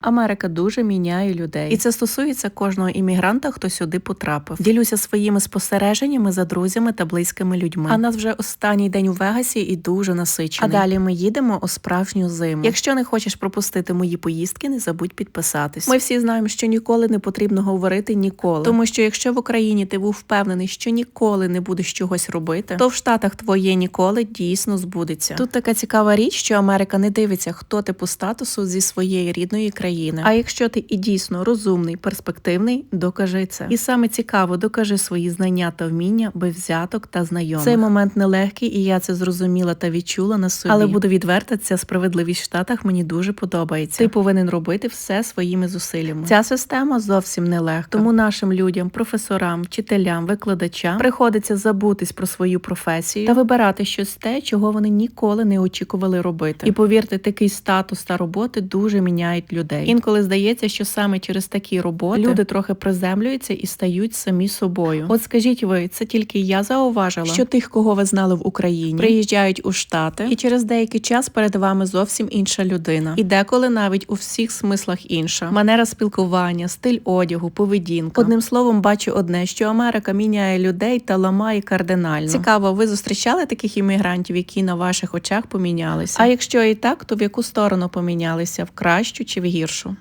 Америка дуже міняє людей, і це стосується кожного іммігранта, хто сюди потрапив. Ділюся своїми спостереженнями за друзями та близькими людьми. А нас вже останній день у Вегасі і дуже насичений. А далі ми їдемо у справжню зиму. Якщо не хочеш пропустити мої поїздки, не забудь підписатись. Ми всі знаємо, що ніколи не потрібно говорити ніколи, тому що якщо в Україні ти був впевнений, що ніколи не будеш чогось робити, то в Штатах твоє ніколи дійсно збудеться. Тут така цікава річ, що Америка не дивиться, хто ти по статусу зі своєї рідної країни. А якщо ти і дійсно розумний, перспективний, докажи це. І саме цікаво, докажи свої знання та вміння без взяток та знайомих. Цей момент нелегкий, і я це зрозуміла та відчула на собі. Але буду відверта, ця справедливість в Штатах мені дуже подобається. Ти повинен робити все своїми зусиллями. Ця система зовсім нелегка. Тому нашим людям, професорам, вчителям, викладачам приходиться забутись про свою професію та вибирати щось те, чого вони ніколи не очікували робити. І повірте, такий статус та роботи дуже міняють людей. Інколи здається, що саме через такі роботи люди трохи приземлюються і стають самі собою. От скажіть ви, це тільки я зауважила, що тих, кого ви знали в Україні, приїжджають у Штати, і через деякий час перед вами зовсім інша людина. І деколи навіть у всіх смислах інша. Манера спілкування, стиль одягу, поведінка. Одним словом, бачу одне, що Америка міняє людей та ламає кардинально. Цікаво, ви зустрічали таких іммігрантів, які на ваших очах помінялися? А якщо і так, то в яку сторону помінялися? В кращу чи в гіршу? wierszu.